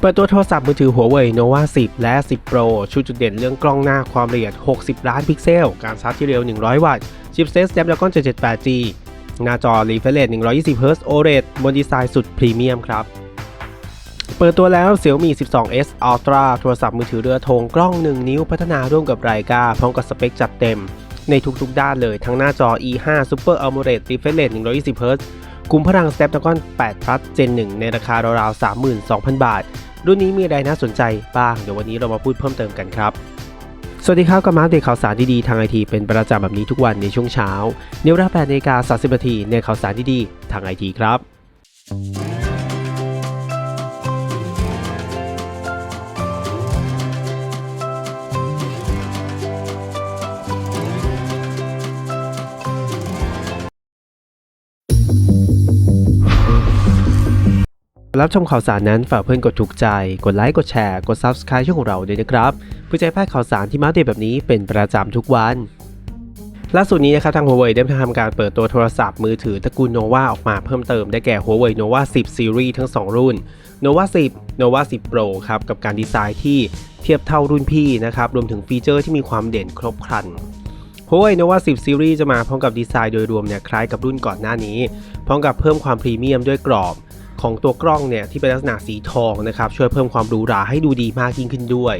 เปิดตัวโทรศัพท์มือถือ Huawei Nova 10 และ 10 Pro ชูจุดเด่นเรื่องกล้องหน้าความละเอียด 60 ล้านพิกเซล การชาร์จที่เร็ว 100 วัตต์ ชิปเซ็ต Snapdragon 778G หน้าจอ Refresh Rate 120Hz OLED บนดีไซน์สุดพรีเมียมครับ เปิดตัวแล้ว Xiaomi 12s Ultra โทรศัพท์มือถือเรือธงกล้อง 1 นิ้วพัฒนาร่วมกับไรกาพร้อมกับสเปคจัดเต็ม ในทุกๆด้านเลย ทั้งหน้าจอ E5 Super AMOLED Refresh Rate 120Hz กุมพลัง Snapdragon 8 Plus Gen 1 ในราคาราวๆ32,000 บาท รุ่นนี้มีอะไรน่าสนใจบ้าง เดี๋ยววันนี้เรามาพูดเพิ่มเติมกันครับ สวัสดีครับกับมาอัปเดตข่าวสารดีๆทางไอทีเป็นประจำแบบนี้ทุกวันในช่วงเช้า เนวราแปดนาฬิกา30นาทีในข่าวสารดีๆทางไอทีครับ รับชมข่าวสารนั้นฝากเพื่อนกดถูกใจ กดไลค์กดแชร์กด Subscribe ช่องของเราด้วยนะครับเพื่อจะให้พลาดข่าวสารที่มาเดตแบบนี้เป็นประจำทุกวันล่าสุดนี้นะครับทาง Huawei ได้ทำการเปิดตัวโทรศัพท์มือถือตระกูล Nova ออกมาเพิ่มเติมได้แก่ Huawei Nova 10 Series ทั้ง 2 รุ่น Nova 10 Nova 10 Pro ครับกับการดีไซน์ที่เทียบเท่ารุ่นพี่นะครับรวมถึงฟีเจอร์ที่มีความเด่นครบครัน Huawei Nova 10 Series จะมาพร้อมกับดีไซน์โดยรวมเนี่ยคล้ายกับรุ่นก่อนหน้านี้ พร้อมกับเพิ่มความพรีเมียมด้วยกรอบ ของตัวกล้องเนี่ยที่เป็นลักษณะสีทองนะครับช่วยเพิ่มความหรูหราให้ดูดีมากยิ่งขึ้นด้วย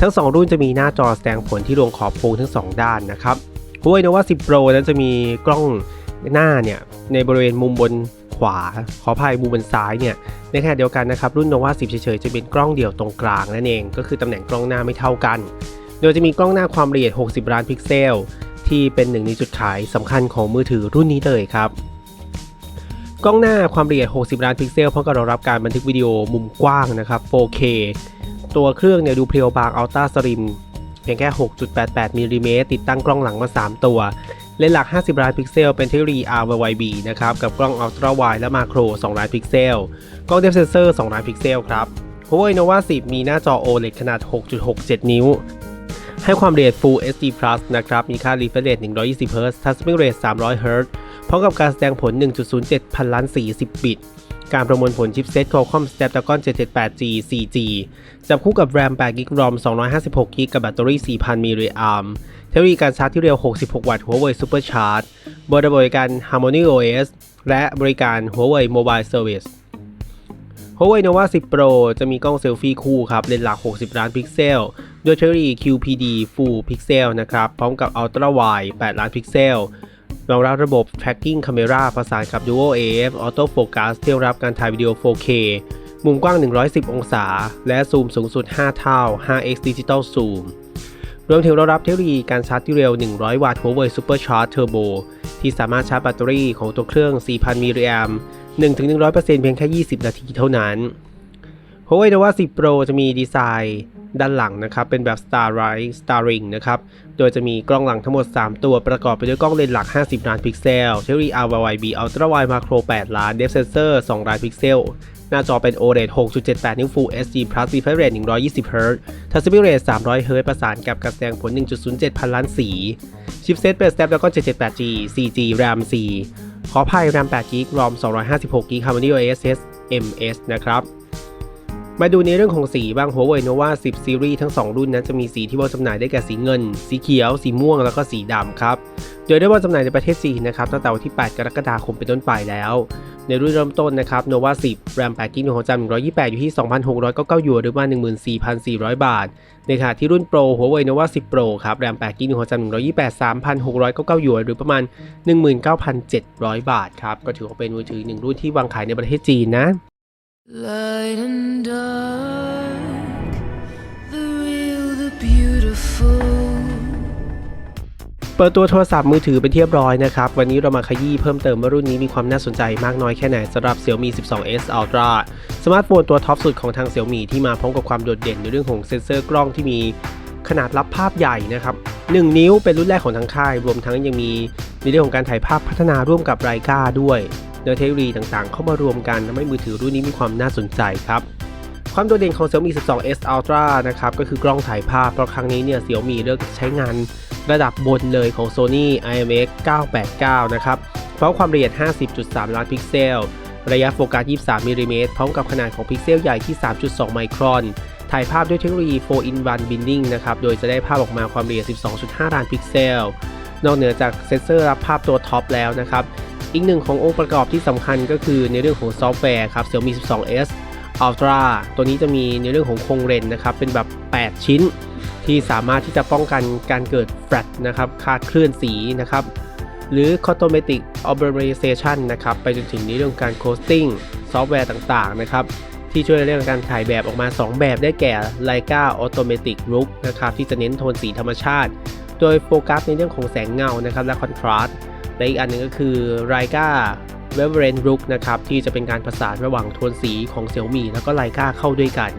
ทั้ง 2 รุ่นจะมีหน้าจอแสดงผลที่รวงขอบโค้งทั้ง 2 ด้านนะครับ Huawei Nova 10 Pro นั้นจะมีกล้องหน้าเนี่ยในบริเวณมุมบนขวา ขออภัยมุมบนซ้ายเนี่ยในขณะเดียวกันนะครับรุ่น Nova 10 เฉยๆจะเป็นกล้องเดี่ยวตรงกลางนั่นเอง ก็คือตำแหน่งกล้องหน้าไม่เท่ากัน โดยจะมีกล้องหน้าความละเอียด 60 ล้านพิกเซล ที่เป็นหนึ่งในจุดขายสำคัญของมือถือรุ่นนี้เลยครับ กล้องหน้าความละเอียด 60 ล้านพิกเซลพร้อมกับรองรับการบันทึกวิดีโอมุมกว้างนะครับ 4K ตัวเครื่องเนี่ยดูเพรียวบางอัลต a าสลิมเพียงแค่ 6.88มิลลิเมตรติดตั้งกล้องหลังมา 3 ตัว เลนส์หลัก 50 ล้านพิกเซล เป็นเทคโนโลยี RYB นะครับ กับกล้อง Ultra Wide และ Macro 2ล้านพิกเซล กล้อง Depth Sensor 2ล้านพิกเซลครับ Huawei Nova 10 มีหน้าจอ OLED ขนาด 6.67 นิ้ว ให้ความละเอียด Full HD Plus นะครับ มีค่า refresh rate 120 Hz Touchscreen rate 300 Hz พร้อมกับการแสดงผล 1.07 พันล้านสี10 บิต การประมวลผลชิปเซ็ต Qualcomm Snapdragon 778G 4G จับคู่กับ RAM 8 g b ROM 256 g b กับแบตเตอรี่ 4,000 มิลลิแอมป์เทคโนโลยีการชาร์จที่เร็ว 66 วัตต์ Huawei Supercharge บริบริการ Harmony OS และบริการ Huawei Mobile Service Huawei Nova 10 Pro จะมีกล้องเซลฟี่คู่ครับ เลนส์หลัก 60 ล้านพิกเซล ด้วยเทคโนโลยี QPD Full Pixel นะครับ พร้อมกับ Ultra Wide 8 ล้านพิกเซล รองรับระบบ tracking camera ประสานกับ dual AF auto focus ที่รองรับการถ่ายวิดีโอ 4K มุมกว้าง 110 องศา และซูมสูงสุด 5 เท่า 5x Digital Zoom รวมถึงรองรับเทคโนโลยีการชาร์จที่เร็ว 100 วัตต์ Huawei Supercharge Turbo ที่สามารถชาร์จแบตเตอรี่ของตัวเครื่อง 4,000 มิลลิแอมป์1-100%เพียงแค่ 20 นาทีเท่านั้น Huawei Nova 10 Pro จะมีดีไซน์ ด้านหลังนะครับเป็นแบบ Starlight Starring นะครับ โดยจะมีกล้องหลังทั้งหมด 3 ตัวประกอบไปด้วยกล้องเลนส์หลัก 50 ล้านพิกเซลเทคโนโลยี RYB Ultra Wide Macro 8 ล้าน Depth Sensor 2 ล้านพิกเซลหน้าจอเป็น OLED 6.78 นิ้ว Full HD Plus Refresh Rate 120 Hz Touchscreen Rate 300 Hz ประสานกับการแสดงผล 1.07 พันล้านสี ชิปเซตเป็น Snapdragon 778G 4G RAM 4 ขออภัย RAM 8 g b ROM 256 g b Harmony OS MS นะครับ มาดูในเรื่องของสีบ้าง Huawei Nova 10 Series ทั้ง 2 รุ่นนั้นจะมีสีที่วางจำหน่ายได้แก่สีเงิน สีเขียว สีม่วง แล้วก็สีดำครับ โดยได้วางจำหน่ายในประเทศจีนนะครับตั้งแต่วันที่ 8 กรกฎาคมเป็นต้นไปแล้ว ในรุ่นเริ่มต้นนะครับ Nova 10 RAM 8 g b ของจำ128 อยู่ที่ 2,699หยวนหรือประมา14,400 บาท ในขณะที่รุ่น Pro Huawei Nova 10 Pro ครับ RAM 8 g b ของจำ128 3,699หยวนหรือประมาณ 19,700 บาทครับก็ถือว่าเป็นมือถือหนึ่งรุ่นที่วางขายในประเทศจีนนะ Light and dark, the real, the beautiful. เปิดตัวโทรศัพท์มือถือเป็นที่เรียบร้อยนะครับ วันนี้เรามาขยี้เพิ่มเติมว่ารุ่นนี้มีความน่าสนใจมากน้อยแค่ไหนสำหรับ Xiaomi 12s Ultra สมาร์ทโฟนตัวท็อปสุดของทาง Xiaomi ที่มาพร้อมกับความโดดเด่นในเรื่องของเซ็นเซอร์กล้องที่มีขนาดรับภาพใหญ่นะครับ 1 นิ้วเป็นรุ่นแรกของทางค่าย รวมทั้งยังมีในเรื่องของการถ่ายภาพพัฒนาร่วมกับไรกาด้วย โดยเทคโนโลยีต่างๆ เข้ามารวมกันทำให้มือถือรุ่นนี้มีความน่าสนใจครับ ความโดดเด่นของ Xiaomi 12s Ultra นะครับก็คือกล้องถ่ายภาพ เพราะครั้งนี้เนี่ย Xiaomi เลือกใช้งานระดับบนเลยของ Sony IMX 989 นะครับพร้อมความละเอียด 50.3 ล้านพิกเซล ระยะโฟกัส 23มิลลิเมตรพร้อมกับขนาดของพิกเซลใหญ่ที่ 3.2 ไมครอน ถ่ายภาพด้วยเทคโนโลยี 4 in 1 binding นะครับ โดยจะได้ภาพออกมาความละเอียด 12.5 ล้านพิกเซล นอกเหนือจากเซนเซอร์รับภาพตัวท็อปแล้วนะครับ อีกหนึ่งขององค์ประกอบที่สำคัญก็คือในเรื่องของซอฟต์แวร์ครับ Xiaomi 12s Ultra ตัวนี้จะมีในเรื่องของโครงเรนนะครับเป็นแบบ 8 ชิ้น ที่สามารถที่จะป้องกันการเกิดแฟลชนะครับคาดเคลื่อนสีนะครับหรือ Automatic Optimization นะครับไปจนถึงในเรื่องการ Costing ซอฟต์แวร์ต่างๆนะครับที่ช่วยในเรื่องการถ่ายแบบออกมา 2 แบบได้แก่ Leica Automatic Look นะครับที่จะเน้นโทนสีธรรมชาติ โดยโฟกัสในเรื่องของแสงเงานะครับและ Contrast และอีกอันหนึงก็คือ Leica Vibrant Look นะครับ ที่จะเป็นการประสานระหว่างโทนสีของ Xiaomi แล้วก็ Leica เข้าด้วยกัน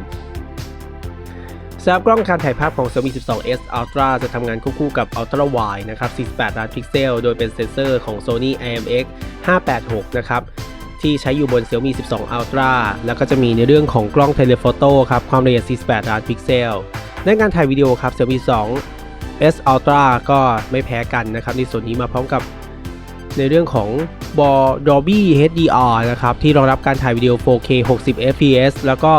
สำหรับกล้องการถ่ายภาพของ Xiaomi 12s Ultra จะทำงานควบคู่กับ Ultra Wide นะครับ 48 ล้านพิกเซล โดยเป็นเซ็นเซอร์ของ Sony IMX 586 นะครับ ที่ใช้อยู่บน Xiaomi 12 Ultra แล้วก็จะมีในเรื่องของกล้อง Telephoto ครับ ความละเอียด 48 ล้านพิกเซล ในการถ่ายวิดีโอครับ Xiaomi 2 S Ultra ก็ไม่แพ้กันนะครับ ในส่วนนี้มาพร้อมกับ ในเรื่องของบอ Dolby HDR นะครับ ที่รองรับการถ่ายวิดีโอ 4K 60 fps แล้วก็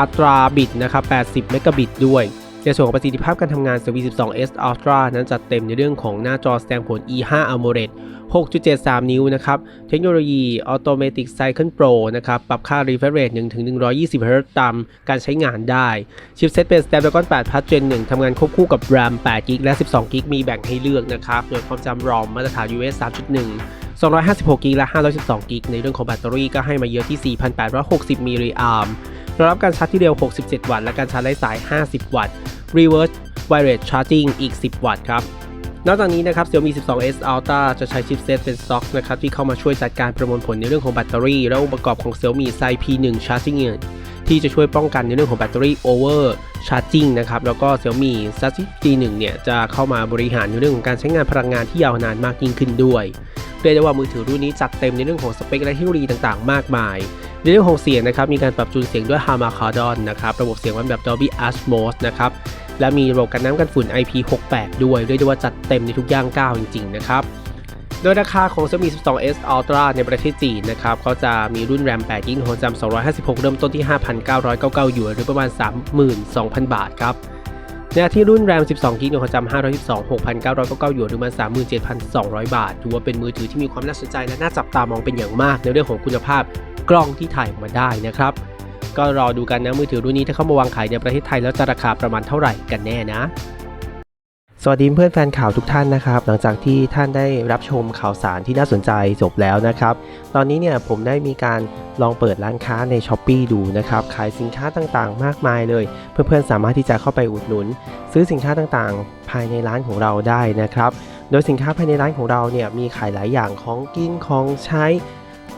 อัตราบิตนะครับ 80 เมกะบิตด้วย ในส่วนของประสิทธิภาพการทำงาน CV12S Ultra นั้นจัดเต็มในเรื่องของหน้าจอแสดงผล E5 AMOLED 6.73 นิ้วนะครับ เทคโนโลยี Automatic Cycle Pro นะครับ ปรับค่า refresh rate 1ถึง120 Hz ตามการใช้งานได้ ชิปเซตเป็น Snapdragon 8 Plus Gen 1ทำงานควบคู่กับ RAM 8 g b และ 12 g b มีแบ่งให้เลือกนะครับ โดยความจำ ROM มาตรฐาน US 3.1 256 g b และ 512 g b ในเรื่องของแบตเตอรี่ก็ให้มาเยอะที่ 4,860 มิลลิแอมป์ รองรับการชาร์จที่เร็ว 67 วัตต์ และการชาร์จไร้สาย 50 วัตต์ Reverse Wireless Charging อีก 10 วัตต์ครับ นอกจากนี้นะครับ Xiaomi 12s Ultra จะใช้ชิปเซตเป็นซ็อกนะครับที่เข้ามาช่วยจัดการประมวลผลในเรื่องของแบตเตอรี่ และองค์ประกอบของ Xiaomi Sai P1 Charging Unit ที่จะช่วยป้องกันในเรื่องของแบตเตอรี่ over charging นะครับแล้วก็ Xiaomi Charging G1 เนี่ยจะเข้ามาบริหารในเรื่องของการใช้งานพลังงานที่ยาวนานมากยิ่งขึ้นด้วยเรียกได้ว่ามือถือรุ่นนี้จัดเต็มในเรื่องของสเปคและเทคโนโลยีต่างๆ มากมาย ในเรื่องของเสียงนะครับมีการปรับจูนเสียงด้วย Harman-Kardon นะครับระบบเสียงมันแบบ Dolby Atmos นะครับและมีระบบกันน้ำกันฝุ่น IP68 ด้วยเรียกได้ว่าจัดเต็มในทุกย่างก้าวจริง ๆ นะครับโดยราคาของ Xiaomi 12s Ultra ในประเทศจีนนะครับเขาจะมีรุ่น RAM 8 g b ความจำ256 เริ่มต้นที่ 5,999หยวนหรือประมาณ 32,000 บาทครับในขณะที่รุ่น RAM 12 g b ความจำ512 6,999หยวนหรือประมาณ 37,200 บาท ถือว่าเป็นมือถือที่มีความน่าสนใจและน่าจับตามองเป็นอย่างมากในเรื่องของคุณภาพ กล้องที่ถ่ายออกมาได้นะครับ ก็รอดูกันนะมือถือรุ่นนี้ถ้าเข้ามาวางขายในประเทศไทยแล้วจะราคาประมาณเท่าไหร่กันแน่นะสวัสดีเพื่อนแฟนข่าวทุกท่านนะครับ หลังจากที่ท่านได้รับชมข่าวสารที่น่าสนใจจบแล้วนะครับ ตอนนี้เนี่ยผมได้มีการลองเปิดร้านค้าใน s h อ p e e ดูนะครับ ขายสินค้าต่างๆ มากมายเลย เพื่อนๆสามารถที่จะเข้าไปอุดหนุน ซื้อสินค้าต่างๆ ภายในร้านของเราได้นะครับ โดยสินค้าภายในร้านของเราเนี่ยมีขายหลายอย่างของกินของใช้